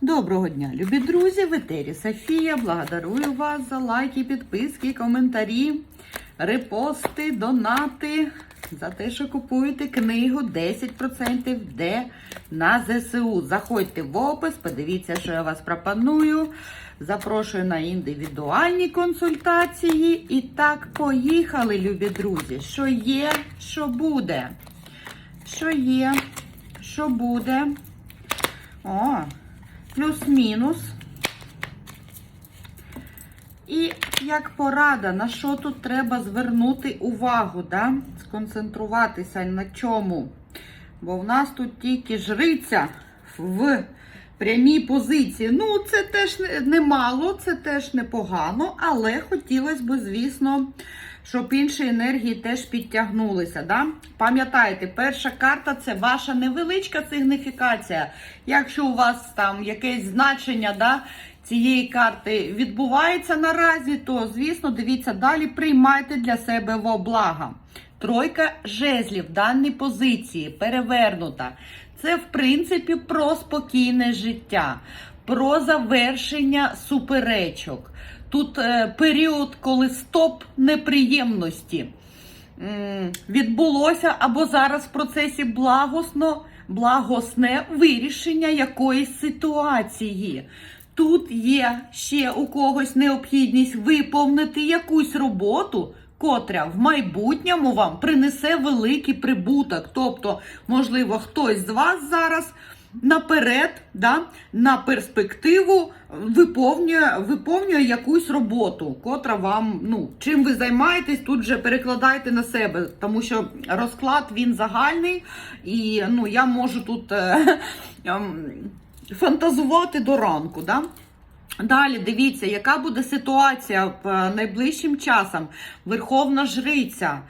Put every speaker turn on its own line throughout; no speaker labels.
Доброго дня, любі друзі! В етері Софія. Благодарую вас за лайки, підписки, коментарі, репости, донати. За те, що купуєте книгу 10% де на ЗСУ. Заходьте в опис, подивіться, що я вас пропоную. Запрошую на індивідуальні консультації. І так, поїхали, любі друзі. Що є, що буде? Що є, що буде? О, плюс-мінус. І як порада, на що тут треба звернути увагу, да? сконцентруватися на чому. Бо в нас тут тільки жриця в прямій позиції. Ну, це теж немало, це теж непогано, але хотілося б, звісно, щоб інші енергії теж підтягнулися. Да? Пам'ятайте, перша карта це ваша невеличка сигніфікація. Якщо у вас там якесь значення, да, цієї карти відбувається наразі, то, звісно, дивіться далі, приймайте для себе во благо. Тройка жезлів в даній позиції перевернута. Це, в принципі, про спокійне життя, про завершення суперечок. Тут е, період, коли стоп неприємності відбулося або зараз в процесі благосно, благосне вирішення якоїсь ситуації. Тут є ще у когось необхідність виповнити якусь роботу, котра в майбутньому вам принесе великий прибуток. Тобто, можливо, хтось з вас зараз наперед, да, на перспективу виповнює, виповнює якусь роботу, котра вам, ну, чим ви займаєтесь, тут же перекладайте на себе, тому що розклад він загальний, і ну, я можу тут. Е, ем, фантазувати до ранку. Да? Далі дивіться, яка буде ситуація в е, найближчим часом. Верховна Жриця.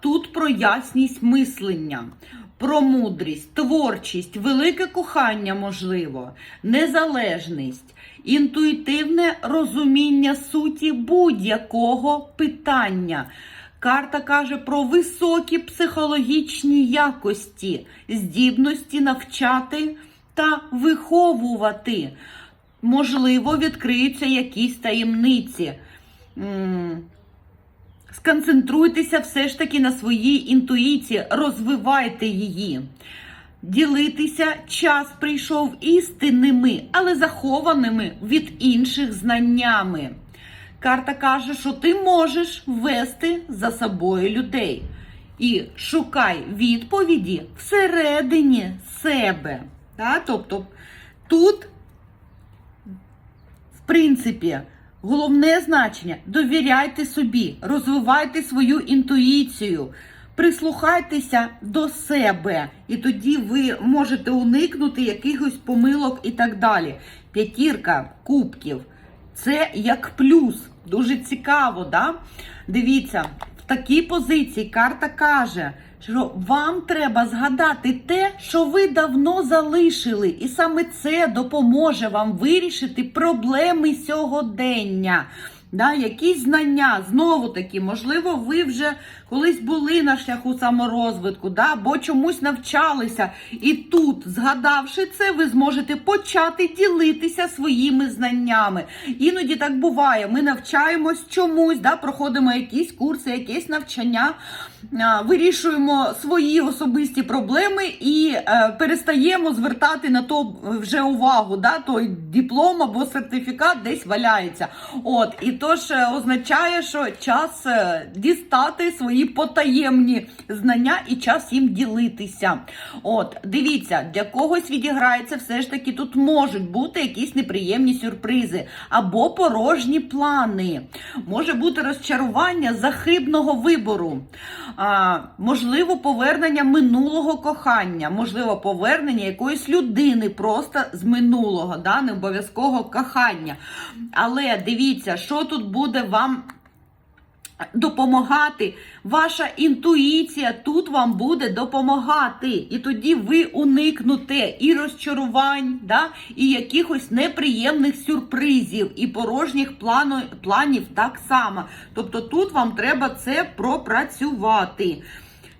Тут про ясність мислення, про мудрість, творчість, велике кохання, можливо, незалежність, інтуїтивне розуміння суті будь-якого питання. Карта каже про високі психологічні якості, здібності навчати та виховувати. Можливо, відкриються якісь таємниці. Сконцентруйтеся все ж таки на своїй інтуїції, розвивайте її. Ділитися час прийшов істинними, але захованими від інших знаннями. Карта каже, що ти можеш вести за собою людей. І шукай відповіді всередині себе. Да? Тобто тут, в принципі, головне значення довіряйте собі, розвивайте свою інтуїцію, прислухайтеся до себе, і тоді ви можете уникнути якихось помилок і так далі. П'ятірка кубків. Це як плюс. Дуже цікаво, да? Дивіться, в такій позиції карта каже, що вам треба згадати те, що ви давно залишили, і саме це допоможе вам вирішити проблеми сьогодення. Да, якісь знання, знову таки, можливо, ви вже колись були на шляху саморозвитку, да, або чомусь навчалися. І тут, згадавши це, ви зможете почати ділитися своїми знаннями. Іноді так буває. Ми навчаємось чомусь, да, проходимо якісь курси, якесь навчання, вирішуємо свої особисті проблеми і е, перестаємо звертати на то вже увагу. Да, той диплом або сертифікат десь валяється. От, і то ж е, означає, що час е, дістати свої потаємні знання і час їм ділитися. От, дивіться, для когось відіграється все ж таки тут можуть бути якісь неприємні сюрпризи або порожні плани. Може бути розчарування захибного вибору. А, можливо, повернення минулого кохання, можливо, повернення якоїсь людини просто з минулого, да, не обов'язкового кохання. Але дивіться, що тут буде вам допомагати. Ваша інтуїція тут вам буде допомагати. І тоді ви уникнете і розчарувань, да, і якихось неприємних сюрпризів, і порожніх плану, планів так само. Тобто тут вам треба це пропрацювати.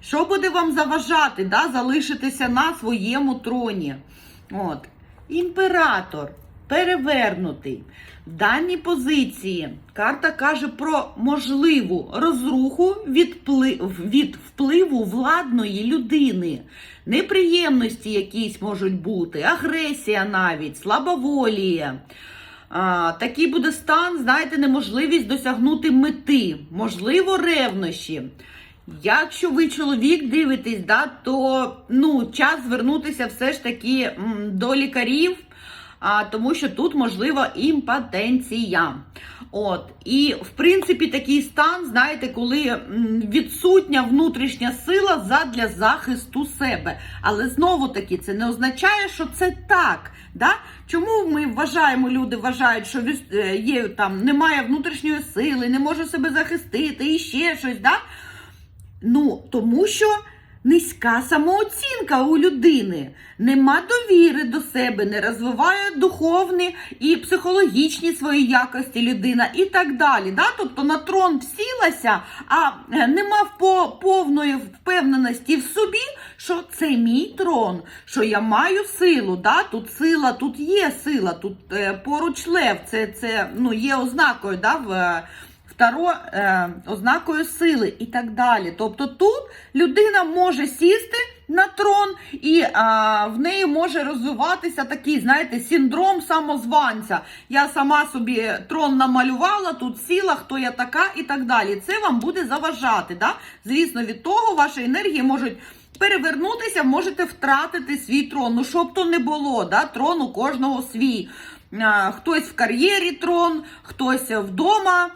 Що буде вам заважати, да, залишитися на своєму троні? От. імператор перевернутий. В даній позиції карта каже про можливу розруху від, пли- від впливу владної людини. Неприємності якісь можуть бути, агресія навіть, слабоволія. Такий буде стан, знаєте, неможливість досягнути мети, можливо, ревнощі. Якщо ви чоловік дивитесь, да, то ну, час звернутися все ж таки до лікарів, а, тому що тут можлива імпотенція. От. І, в принципі, такий стан, знаєте, коли відсутня внутрішня сила задля захисту себе. Але знову таки, це не означає, що це так. Да? Чому ми вважаємо, люди вважають, що е, є, там, немає внутрішньої сили, не може себе захистити і ще щось. Да? Ну, тому що низька самооцінка у людини, нема довіри до себе, не розвиває духовні і психологічні свої якості людина і так далі. Да? Тобто на трон всілася, а е, нема повної впевненості в собі, що це мій трон, що я маю силу. Да? Тут сила, тут є сила, тут е, поруч лев, це, це ну, є ознакою да, в. Е, е, ознакою сили і так далі. Тобто тут людина може сісти на трон, і а, в неї може розвиватися такий, знаєте, синдром самозванця. Я сама собі трон намалювала, тут сіла, хто я така і так далі. Це вам буде заважати. Да? Звісно, від того ваші енергії можуть. Перевернутися, можете втратити свій трон. Ну, щоб то не було, да? трон у кожного свій. Хтось в кар'єрі трон, хтось вдома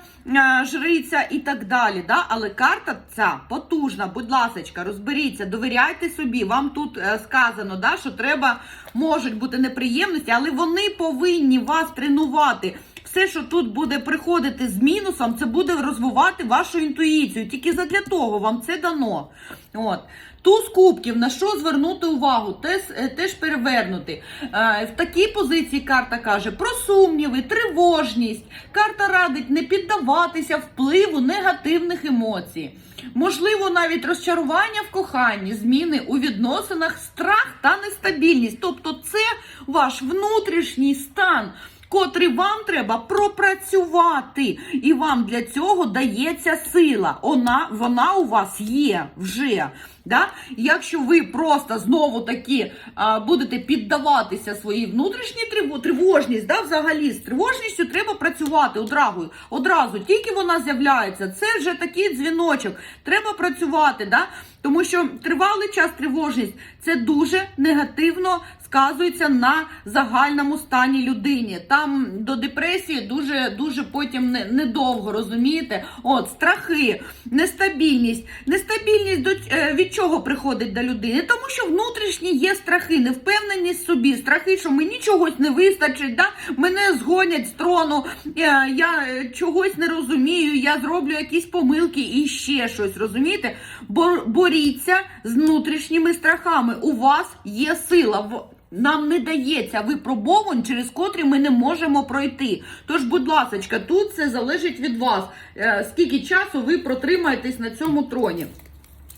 жриця і так далі. Да? Але карта ця потужна, будь ласка, розберіться, довіряйте собі. Вам тут е, сказано, да, що треба, можуть бути неприємності, але вони повинні вас тренувати. Все, що тут буде приходити з мінусом, це буде розвивати вашу інтуїцію. Тільки задля того вам це дано. От. Туз кубків, на що звернути увагу, теж, е, теж перевернути. Е, В такій позиції карта каже про сумніви, тривожність. Карта радить не піддаватися впливу негативних емоцій. Можливо, навіть розчарування в коханні, зміни у відносинах, страх та нестабільність. Тобто, це ваш внутрішній стан котрий вам треба пропрацювати, і вам для цього дається сила. Вона, вона у вас є вже. Да? Якщо ви просто знову таки а, будете піддаватися своїй внутрішній триво- тривожність, да, взагалі з тривожністю треба працювати одразу. Одразу тільки вона з'являється, це вже такий дзвіночок. Треба працювати, да? тому що тривалий час тривожність це дуже негативно сказується на загальному стані людині. Там до депресії дуже дуже потім не, недовго, розумієте? От страхи, нестабільність. Нестабільність до е, від чого приходить до людини? Тому що внутрішні є страхи, невпевненість собі, страхи, що мені чогось не вистачить, да? мене згонять з трону, е, я е, чогось не розумію, я зроблю якісь помилки і ще щось. Розумієте? Бо боріться з внутрішніми страхами. У вас є сила. Нам не дається випробовань, через котрі ми не можемо пройти. Тож, будь ласка, тут це залежить від вас. Е, Скільки часу ви протримаєтесь на цьому троні?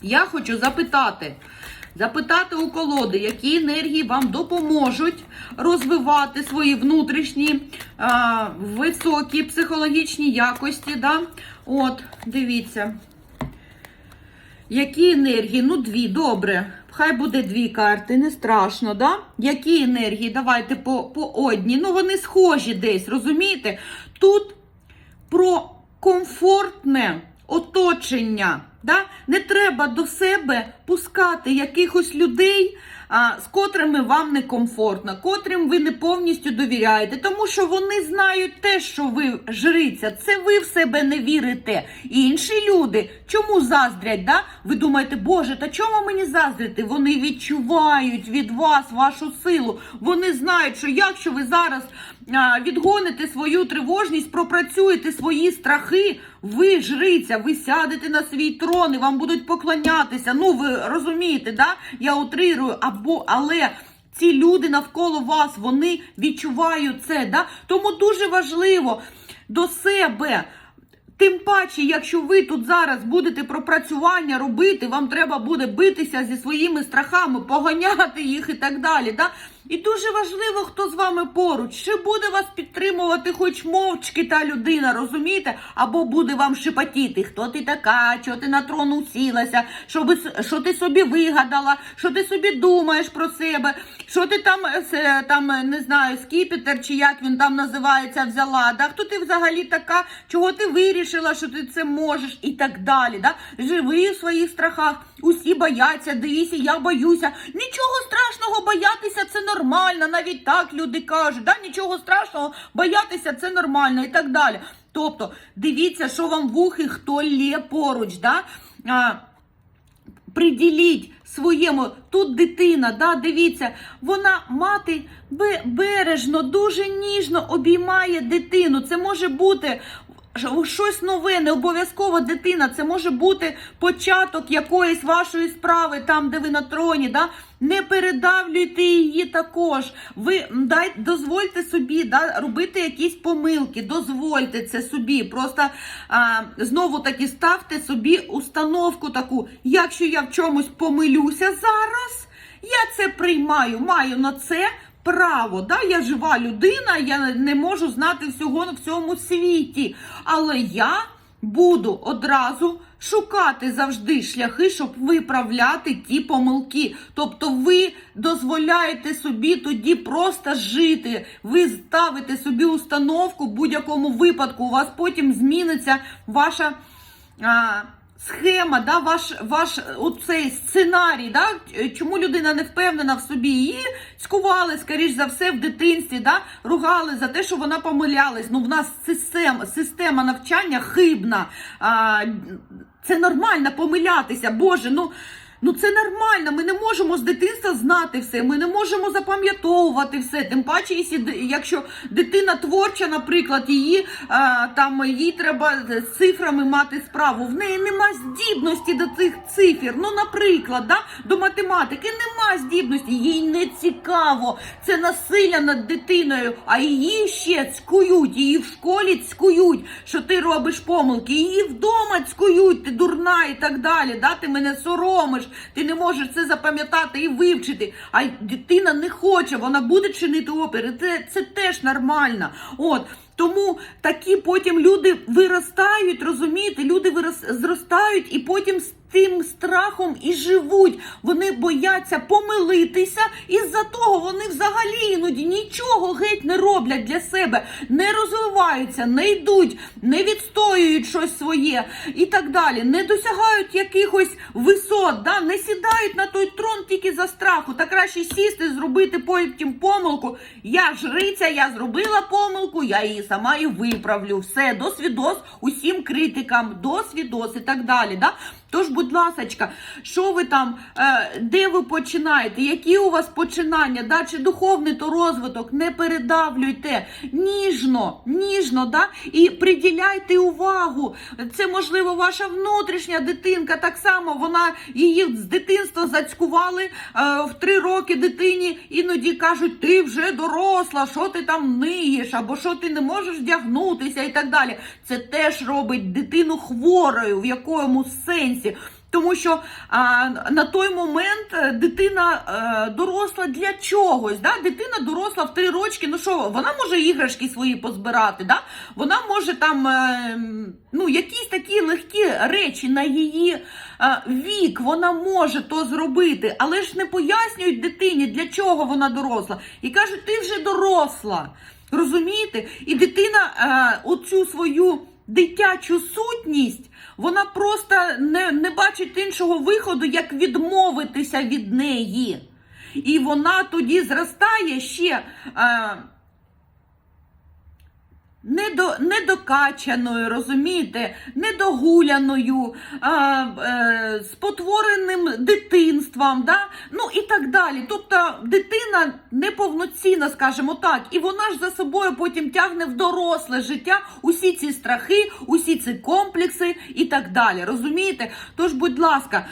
Я хочу запитати. Запитати у колоди, які енергії вам допоможуть розвивати свої внутрішні а, високі психологічні якості. Да? От, дивіться. Які енергії? Ну, дві, добре. Хай буде дві карти, не страшно, да? Які енергії? Давайте по, по одній. Ну, вони схожі десь, розумієте? Тут про комфортне оточення. Да? Не треба до себе пускати якихось людей, з котрими вам некомфортно, котрим ви не повністю довіряєте, тому що вони знають те, що ви жриця, це ви в себе не вірите. Інші люди чому заздрять? Да? Ви думаєте, Боже, та чому мені заздрити? Вони відчувають від вас вашу силу. Вони знають, що якщо ви зараз відгоните свою тривожність, пропрацюєте свої страхи, ви жриця, ви сядете на свій трон і вам будуть поклонятися. Ну, ви розумієте, да? я утрирую, або але. Ці люди навколо вас, вони відчувають це. Да? Тому дуже важливо до себе. Тим паче, якщо ви тут зараз будете пропрацювання робити, вам треба буде битися зі своїми страхами, поганяти їх і так далі. Да? І дуже важливо, хто з вами поруч. Чи буде вас підтримувати хоч мовчки та людина, розумієте? Або буде вам шепотіти, хто ти така, що ти на трон усілася, що, би, що ти собі вигадала, що ти собі думаєш про себе, що ти там, е, там е, не знаю, скіпетр чи як він там називається, взяла, да? хто ти взагалі така, чого ти вирішила, що ти це можеш і так далі. Да? Живи у своїх страхах, усі бояться, дивіться, я боюся. Нічого страшного боятися, це нормально, навіть так люди кажуть, да? нічого страшного, боятися це нормально і так далі. Тобто, дивіться, що вам вухи, хто лє поруч. Да? А, приділіть своєму тут дитина, да, дивіться, вона мати бережно, дуже ніжно обіймає дитину. Це може бути. Щось нове, не обов'язково дитина. Це може бути початок якоїсь вашої справи, там, де ви на троні. Да? Не передавлюйте її також. Ви дай, дозвольте собі да, робити якісь помилки, дозвольте це собі. Просто а, знову таки ставте собі установку таку. Якщо я в чомусь помилюся зараз, я це приймаю, маю на це. Право, да, я жива людина, я не можу знати всього на всьому світі. Але я буду одразу шукати завжди шляхи, щоб виправляти ті помилки. Тобто ви дозволяєте собі тоді просто жити. Ви ставите собі установку в будь-якому випадку. У вас потім зміниться ваша. А, Схема, да, ваш ваш оцей сценарій, да, чому людина не впевнена в собі, її цькували, скоріш за все, в дитинстві, да, ругали за те, що вона помилялась. Ну, в нас система, система навчання хибна. А, це нормально помилятися. Боже, ну. Ну це нормально. Ми не можемо з дитинства знати все. Ми не можемо запам'ятовувати все. Тим паче, якщо ди- якщо дитина творча, наприклад, її там їй треба з цифрами мати справу. В неї нема здібності до цих цифр. Ну, наприклад, да, до математики нема здібності, їй не цікаво. Це насилля над дитиною, а її ще цькують, її в школі цькують, що ти робиш помилки, її вдома цькують, ти дурна і так далі. Да? Ти мене соромиш, ти не можеш це запам'ятати і вивчити. А дитина не хоче, вона буде чинити опери. Це, це теж нормально. От. Тому такі потім люди виростають, розумієте, люди вирос, зростають і потім з тим страхом і живуть. Вони бояться помилитися, і з-за того вони взагалі іноді нічого геть не роблять для себе, не розвиваються, не йдуть, не відстоюють щось своє і так далі, не досягають якихось висот, да? не сідають на той трон тільки за страху. Та краще сісти, зробити потім помилку. Я жриця, я зробила помилку, я її сама і виправлю. Все, досвідос усім критикам, досвідос і так далі. Да? Тож, будь ласочка, що ви там, е, де ви починаєте, які у вас починання, да? чи духовний то розвиток, не передавлюйте ніжно, ніжно, да? і приділяйте увагу. Це, можливо, ваша внутрішня дитинка, так само вона її з дитинства зацькували е, в три роки дитині, іноді кажуть, ти вже доросла, що ти там ниєш, або що ти не можеш вдягнутися і так далі. Це теж робить дитину хворою, в якому сенсі. Тому що а, на той момент е, дитина е, доросла для чогось. Да? Дитина доросла в три рочки. Ну що, вона може іграшки свої позбирати, да? вона може там е, ну, якісь такі легкі речі на її е, вік, вона може то зробити, але ж не пояснюють дитині, для чого вона доросла. І кажуть, ти вже доросла. Розумієте? І дитина е, оцю свою дитячу сутність, вона просто не, не бачить іншого виходу, як відмовитися від неї. І вона тоді зростає ще. Е, Недо, недокачаною, розумієте, недогуляною, а, е, спотвореним дитинством, да? ну і так далі. Тобто дитина неповноцінна, скажімо так, і вона ж за собою потім тягне в доросле життя усі ці страхи, усі ці комплекси і так далі. Розумієте? Тож, будь ласка.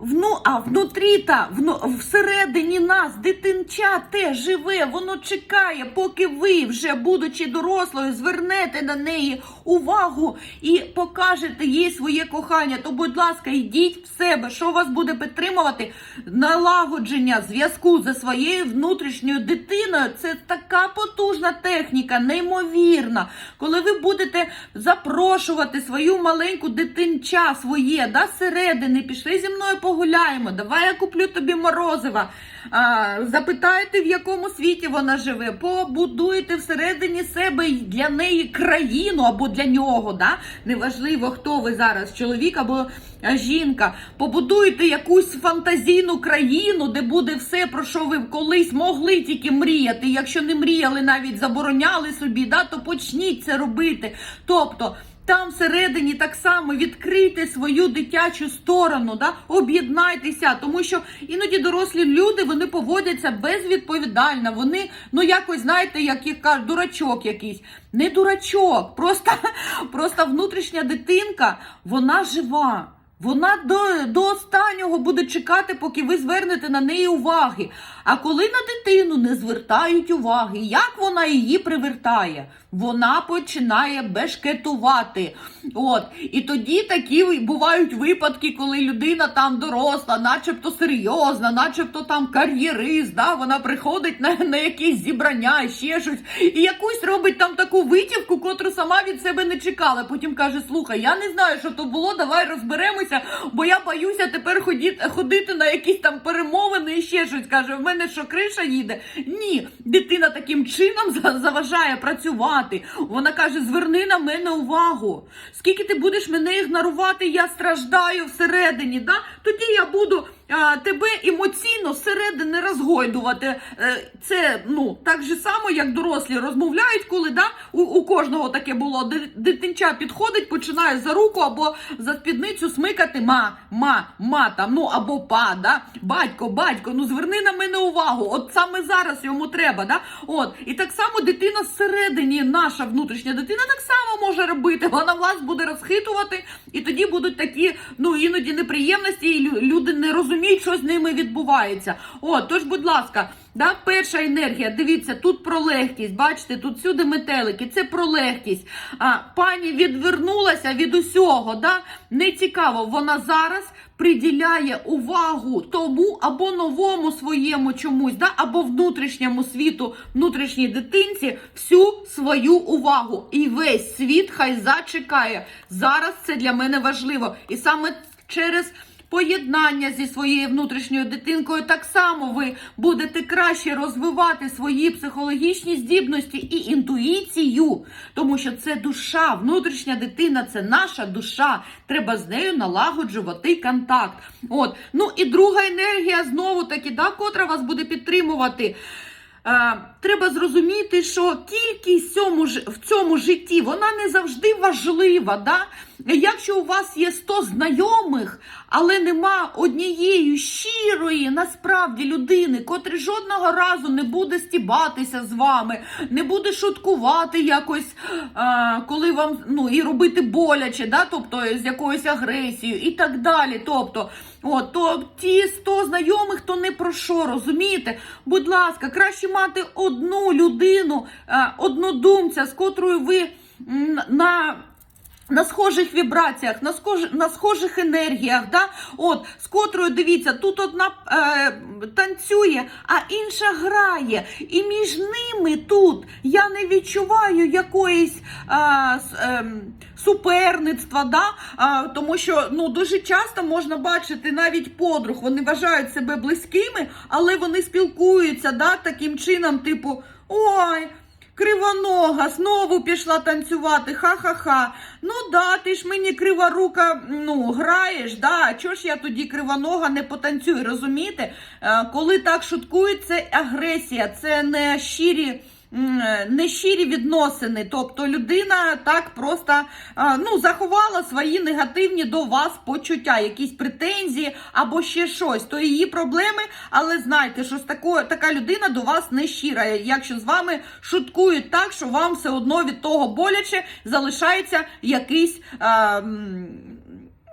Вну, а внутрі та вну, всередині нас дитинча те живе, воно чекає, поки ви, вже будучи дорослою, звернете на неї увагу і покажете їй своє кохання. То, будь ласка, йдіть в себе, що вас буде підтримувати налагодження зв'язку зі своєю внутрішньою дитиною. Це така потужна техніка, неймовірна. Коли ви будете запрошувати свою маленьку дитинча своє, да, зсередини, пішли зі мною погуляємо, давай я куплю тобі морозива. А, запитаєте, в якому світі вона живе, побудуєте всередині себе для неї країну або для нього. Да? Неважливо, хто ви зараз, чоловік або жінка. Побудуєте якусь фантазійну країну, де буде все, про що ви колись могли тільки мріяти. Якщо не мріяли, навіть забороняли собі, да, то почніть це робити. Тобто. Там всередині так само відкрийте свою дитячу сторону, да? об'єднайтеся, тому що іноді дорослі люди вони поводяться безвідповідально. Вони, ну якось знаєте, як і кажуть, дурачок якийсь. Не дурачок, просто, просто внутрішня дитинка, вона жива. Вона до, до останнього буде чекати, поки ви звернете на неї уваги. А коли на дитину не звертають уваги, як вона її привертає? Вона починає бешкетувати. От. І тоді такі бувають випадки, коли людина там доросла, начебто серйозна, начебто там кар'єрист, да? вона приходить на, на якісь зібрання, ще щось, і якусь робить там таку витівку, котру сама від себе не чекала. Потім каже: слухай, я не знаю, що то було, давай розберемося, бо я боюся тепер ходити, ходити на якісь там перемовини і ще щось. Каже, мене що криша їде? Ні, дитина таким чином за- заважає працювати. Вона каже: зверни на мене увагу. Скільки ти будеш мене ігнорувати, я страждаю всередині. Да? Тоді я буду тебе емоційно зсередини розгойдувати. Е, Це ну так же само, як дорослі розмовляють, коли да, у, у кожного таке було. Дитинча підходить, починає за руку або за спідницю смикати ма, ма, ма там, ну або па, да? батько, батько, ну зверни на мене увагу. От саме зараз йому треба. Да? От. І так само дитина зсередині, наша внутрішня дитина так само може робити. Вона вас буде розхитувати, і тоді будуть такі, ну іноді неприємності, і люди не розуміють, що з ними відбувається. От, тож, будь ласка, да, перша енергія, дивіться, тут про легкість. Бачите, тут всюди метелики, це про легкість. А, пані відвернулася від усього. Да? Не цікаво, вона зараз приділяє увагу тому або новому своєму чомусь, да? або внутрішньому світу, внутрішній дитинці всю свою увагу. І весь світ хай зачекає. Зараз це для мене важливо. І саме через. Поєднання зі своєю внутрішньою дитинкою так само ви будете краще розвивати свої психологічні здібності і інтуїцію, тому що це душа, внутрішня дитина, це наша душа. Треба з нею налагоджувати контакт. От, ну і друга енергія знову таки, да, котра вас буде підтримувати. Е, треба зрозуміти, що кількість цьому, в цьому житті вона не завжди важлива. Да? Якщо у вас є 100 знайомих, але нема однієї щирої насправді людини, котра жодного разу не буде стібатися з вами, не буде шуткувати якось, коли вам ну, і робити боляче, да? тобто з якоюсь агресією і так далі. Тобто, от, то ті 100 знайомих, то не про що, розумієте? Будь ласка, краще мати одну людину, е, однодумця, з котрою ви на. На схожих вібраціях, на схож, на схожих енергіях, да? От, з котрою, дивіться, тут одна е, танцює, а інша грає. І між ними тут я не відчуваю якоїсь е, ем, суперництва, да? а, тому що ну, дуже часто можна бачити навіть подруг, вони вважають себе близькими, але вони спілкуються да, таким чином, типу, ой. Кривонога знову пішла танцювати, ха-ха-ха. Ну да, ти ж мені криворука ну, граєш, да. Чого ж я тоді кривонога не потанцюю, розумієте? Е, коли так шуткують, це агресія, це не щирі. М, Не щирі відносини, тобто людина так просто ну, заховала свої негативні до вас почуття, якісь претензії або ще щось. То її проблеми, але знайте, що з такою така людина до вас не щира. Якщо з вами шуткують так, що вам все одно від того боляче залишається якийсь. А,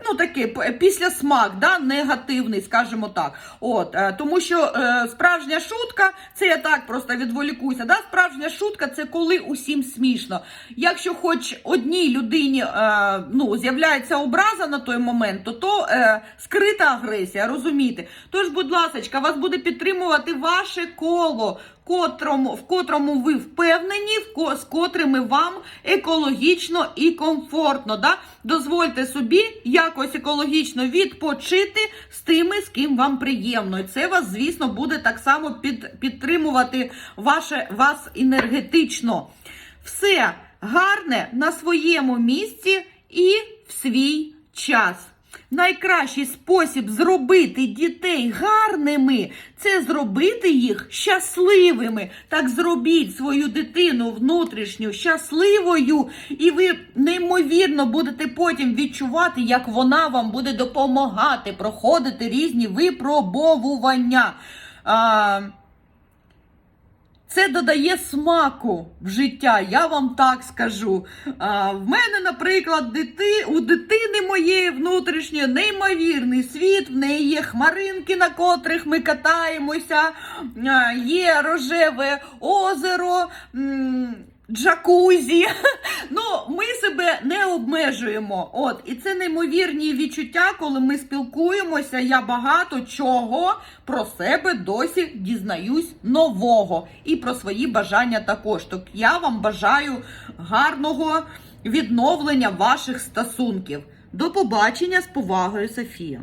ну такий після смак, да, негативний, скажімо так. От, е, тому що е, справжня шутка, це я так просто відволікуся. Да? Справжня шутка це коли усім смішно. Якщо хоч одній людині е, ну, з'являється образа на той момент, то то е, скрита агресія, розумієте? Тож, будь ласка, вас буде підтримувати ваше коло. Котрому, в котрому ви впевнені, в ко, з котрими вам екологічно і комфортно. Да? Дозвольте собі якось екологічно відпочити з тими, з ким вам приємно. І це вас, звісно, буде так само під, підтримувати ваше, вас енергетично. Все гарне на своєму місці і в свій час. Найкращий спосіб зробити дітей гарними це зробити їх щасливими. Так зробіть свою дитину внутрішню щасливою, і ви неймовірно будете потім відчувати, як вона вам буде допомагати проходити різні випробовування. Це додає смаку в життя, я вам так скажу. А, в мене, наприклад, дити, у дитини моєї внутрішньої неймовірний світ, в неї є хмаринки, на котрих ми катаємося, є рожеве озеро. Джакузі, ну ми себе не обмежуємо. От і це неймовірні відчуття, коли ми спілкуємося. Я багато чого про себе досі дізнаюсь нового і про свої бажання також. Так я вам бажаю гарного відновлення ваших стосунків. До побачення з повагою, Софія.